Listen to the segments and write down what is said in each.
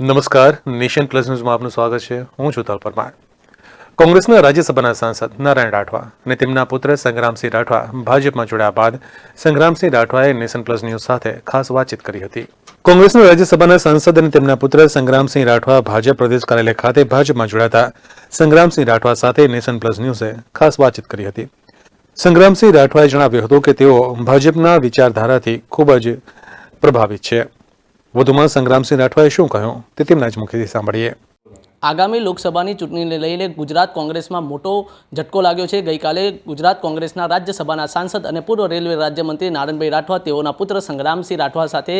નમસ્કાર, nation plus ન્યૂઝમાં આપનું સ્વાગત છે. હું છું તલ પરમાર કોંગ્રેસના રાજ્યસભાના સાંસદ નારાયણ રાઠવા અને તેમના પુત્ર સંગ્રામસિંહ રાઠવા ભાજપમાં જોડાયા બાદ સંગ્રામસિંહ રાઠવાએ નેશન પ્લસ ન્યૂઝ સાથે ખાસ વાતચીત કરી હતી. કોંગ્રેસના રાજ્યસભાના સાંસદ અને તેમના પુત્ર સંગ્રામસિંહ રાઠવા ભાજપ પ્રદેશ કાર્યાલય ખાતે ભાજપમાં જોડાતા સંગ્રામસિંહ રાઠવા સાથે નેશન પ્લસ ન્યૂઝે ખાસ વાતચીત કરી હતી. સંગ્રામસિંહ રાઠવાએ જણાવ્યું હતું કે તેઓ ભાજપના વિચારધારાથી ખૂબ જ પ્રભાવિત છે. વધુમાં સંગ્રામસિંહ રાઠવાએ શું કહ્યું તે તેમના જ મુખેથી સાંભળીએ. આગામી લોકસભાની ચૂંટણીને લઈને ગુજરાત કોંગ્રેસમાં મોટો ઝટકો લાગ્યો છે. ગઈકાલે ગુજરાત કોંગ્રેસના રાજ્યસભાના સાંસદ અને પૂર્વ રેલવે રાજ્યમંત્રી નારણભાઈ રાઠવા તેઓના પુત્ર સંગ્રામસિંહ રાઠવા સાથે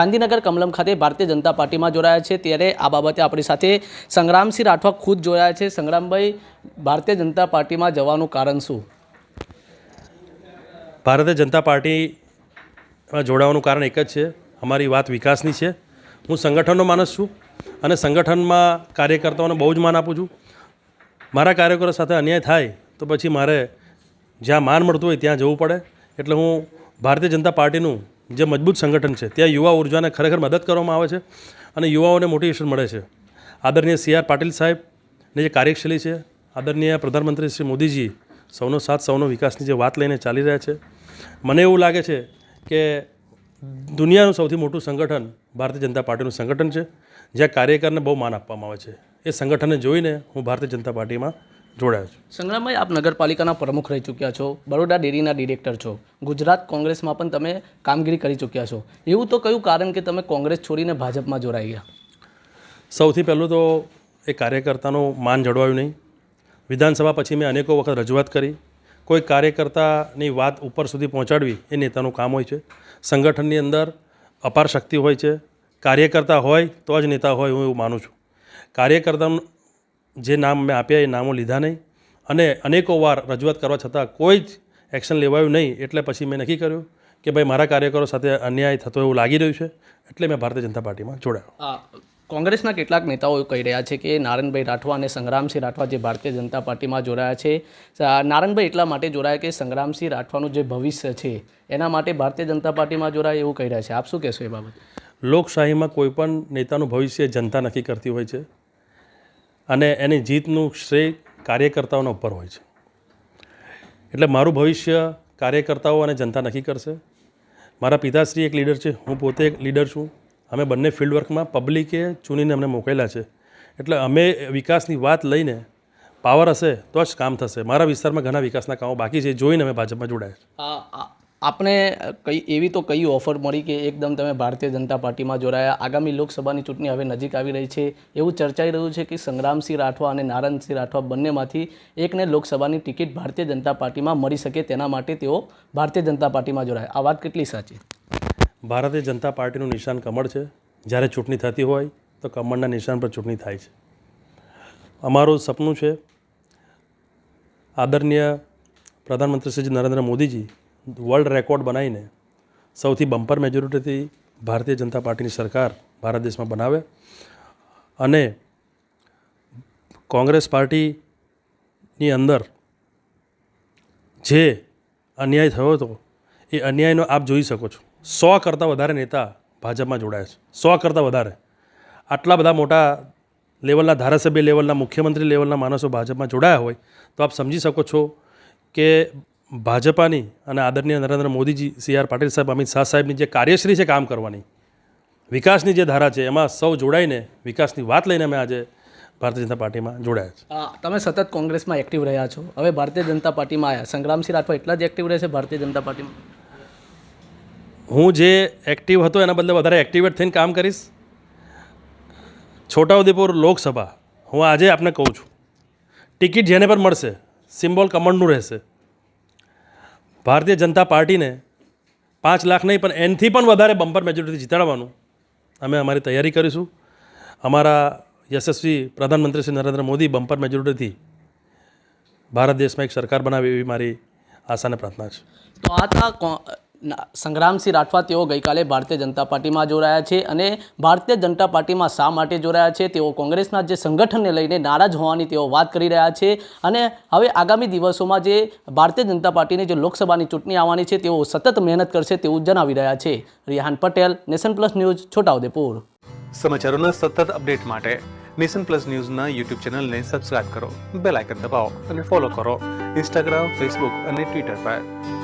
ગાંધીનગર કમલમ ખાતે ભારતીય જનતા પાર્ટીમાં જોડાયા છે. ત્યારે આ બાબતે આપણી સાથે સંગ્રામસિંહ રાઠવા ખુદ જોડાયા છે. સંગ્રામભાઈ ભારતીય જનતા પાર્ટીમાં જવાનું કારણ શું? ભારતીય જનતા પાર્ટીમાં જોડાવાનું કારણ એક જ છે. અમારી વાત વિકાસની છે. હું સંગઠનનો માણસ છું અને સંગઠનમાં કાર્યકર્તાઓને બહુ જ માન આપું છું. મારા કાર્યકરો સાથે અન્યાય થાય તો પછી મારે જ્યાં માન મળતું હોય ત્યાં જવું પડે. એટલે હું ભારતીય જનતા પાર્ટીનું જે મજબૂત સંગઠન છે, ત્યાં યુવા ઉર્જાને ખરેખર મદદ કરવામાં આવે છે અને યુવાઓને મોટિવેશન મળે છે. આદરણીય સી આર પાટીલ સાહેબની જે કાર્યશૈલી છે, આદરણીય પ્રધાનમંત્રી શ્રી મોદીજી સૌનો સાથ, સૌનો વિકાસની જે વાત લઈને ચાલી રહ્યા છે. મને એવું લાગે છે કે દુનિયાનું સૌથી મોટું સંગઠન ભારતીય જનતા પાર્ટીનું સંગઠન છે. જ્યાં કાર્યકરને બહુ માન આપવામાં આવે છે. એ સંગઠનને જોઈને હું ભારતીય જનતા પાર્ટીમાં જોડાયો છું. સંગ્રામભાઈ આપ નગરપાલિકાના પ્રમુખ રહી ચૂક્યા છો. બરોડા ડેરીના ડિરેક્ટર છો. ગુજરાત કોંગ્રેસમાં પણ તમે કામગીરી કરી ચૂક્યા છો. એવું તો કયું કારણ કે તમે કોંગ્રેસ છોડીને ભાજપમાં જોડાઈ ગયા? સૌથી પહેલું તો એ કાર્યકર્તાનું માન જળવાયું નહીં. વિધાનસભા પછી મેં અનેકો વખત રજૂઆત કરી. કોઈ કાર્યકર્તાની વાત ઉપર સુધી પહોંચાડવી એ નેતાનું કામ હોય છે. સંગઠનની અંદર અપાર શક્તિ હોય છે. કાર્યકર્તા હોય તો જ નેતા હોય હું એવું માનું છું. કાર્યકર્તાનું જે નામ મેં આપ્યા એ નામો લીધા નહીં. અને અનેકો વાર રજૂઆત કરવા છતાં કોઈ જ એક્શન લેવાયું નહીં એટલે પછી મેં નક્કી કર્યું કે ભાઈ મારા કાર્યકરો સાથે અન્યાય થતો એવું લાગી રહ્યું છે. એટલે મેં ભારતીય જનતા પાર્ટીમાં જોડાયો. કોંગ્રેસના કેટલાક નેતાઓ કહી રહ્યા છે કે નારણભાઈ રાઠવા અને સંગ્રામસિંહ રાઠવા જે ભારતીય જનતા પાર્ટીમાં જોડાયા છે નારણભાઈ એટલા માટે જોડાયા કે સંગ્રામસિંહ રાઠવાનું જે ભવિષ્ય છે, એના માટે ભારતીય જનતા પાર્ટીમાં જોડાય એવું કહી રહ્યા છે. આપ શું કહેશો એ બાબત? લોકશાહીમાં કોઈ પણ નેતાનું ભવિષ્ય જનતા નક્કી કરતી હોય છે અને એની જીતનું શ્રેય કાર્યકર્તાઓના ઉપર હોય છે. એટલે મારું ભવિષ્ય કાર્યકર્તાઓ અને જનતા નક્કી કરશે. મારા પિતાશ્રી એક લીડર છે, હું પોતે એક લીડર છું. અમે બંને ફિલ્ડ વર્કમાં પબ્લિકે ચૂનીને અમને મોકલેલા છે. એટલે અમે વિકાસની વાત લઈને પાવર હશે તો જ કામ થશે. મારા વિસ્તારમાં ઘણા વિકાસના કામો બાકી છે જોઈને અમે ભાજપમાં જોડાયા આપને કઈ, એવી તો કઈ ઓફર મળી કે એકદમ તમે ભારતીય જનતા પાર્ટીમાં જોડાયા? આગામી લોકસભાની ચૂંટણી હવે નજીક આવી રહી છે. એવું ચર્ચાઈ રહ્યું છે કે સંગ્રામસિંહ રાઠવા અને નારાયણસિંહ રાઠવા બંનેમાંથી એકને લોકસભાની ટિકિટ ભારતીય જનતા પાર્ટીમાં મળી શકે તેના માટે તેઓ ભારતીય જનતા પાર્ટીમાં જોડાયા. આ વાત કેટલી સાચી? ભારતીય જનતા પાર્ટીનું નિશાન કમળ છે. જ્યારે ચૂંટણી થતી હોય તો કમળના નિશાન પર ચૂંટણી થાય છે. અમારું સપનું છે આદરણીય પ્રધાનમંત્રી શ્રી નરેન્દ્ર મોદીજી વર્લ્ડ રેકોર્ડ બનાવીને સૌથી બમ્પર મેજોરિટીથી ભારતીય જનતા પાર્ટીની સરકાર ભારત દેશમાં બનાવે અને કોંગ્રેસ પાર્ટીની અંદર જે અન્યાય થયો હતો એ અન્યાયનો આપ જોઈ શકો છો. સો કરતાં વધારે નેતા ભાજપમાં જોડાયા છે. સો કરતાં વધારે. આટલા બધા મોટા લેવલના ધારાસભ્ય લેવલના, મુખ્યમંત્રી લેવલના માણસો ભાજપમાં જોડાયા હોય, તો આપ સમજી શકો છો કે ભાજપાની અને આદરણીય નરેન્દ્ર મોદીજી, સી આર પાટીલ સાહેબ, અમિત શાહ સાહેબની જે કાર્યશ્રી છે કામ કરવાની, વિકાસની જે ધારા છે, એમાં સૌ જોડાઈને વિકાસની વાત લઈને અમે આજે ભારતીય જનતા પાર્ટીમાં જોડાયા છે તમે સતત કોંગ્રેસમાં એક્ટિવ રહ્યા છો. હવે ભારતીય જનતા પાર્ટીમાં આવ્યા સંગ્રામસિંહ રાઠવા એટલા જ એક્ટિવ રહેશે ભારતીય જનતા પાર્ટીમાં? હું જે એક્ટિવ હતો, એના બદલે વધારે એક્ટિવેટ થઈને કામ કરીશ. છોટાઉદેપુર લોકસભા, હું આજે આપને કહું છું. ટિકિટ જેને પણ મળશે, સિમ્બોલ કમળનું રહેશે. ભારતીય જનતા પાર્ટીને પાંચ લાખ નહીં, પણ એનથી પણ વધારે બમ્પર મેજોરિટી જીતાડવાનું અમે અમારી તૈયારી કરીશું. અમારા યશસ્વી પ્રધાનમંત્રી શ્રી નરેન્દ્ર મોદી બમ્પર મેજોરિટીથી ભારત દેશમાં એક સરકાર બનાવે એવી મારી આશા અને પ્રાર્થના છે. તો આ સંગ્રામસિંહ રાઠવા તેઓ ગઈકાલે ભારતીય જનતા પાર્ટીમાં જોડાયા છે અને ભારતીય જનતા પાર્ટીમાં શા માટે જોડાયા છે? તેઓ કોંગ્રેસના જે સંગઠનને લઈને નારાજ હોવાની તેઓ વાત કરી રહ્યા છે અને હવે આગામી દિવસોમાં જે ભારતીય જનતા પાર્ટીની જે લોકસભાની ચૂંટણી આવવાની છે, તેઓ સતત મહેનત કરશે તેવું જણાવી રહ્યા છે. Rihan Patel, nation plus news, Chhota Udepur. સમાચારોના સતત અપડેટ માટે નેશન પ્લસ ન્યૂઝના યુટ્યુબ ચેનલને સબસ્ક્રાઇબ કરો, બેલ આઇકન દબાવો અને ફોલો કરો. ઇન્સ્ટાગ્રામ, ફેસબુક અને ટ્વિટર પર.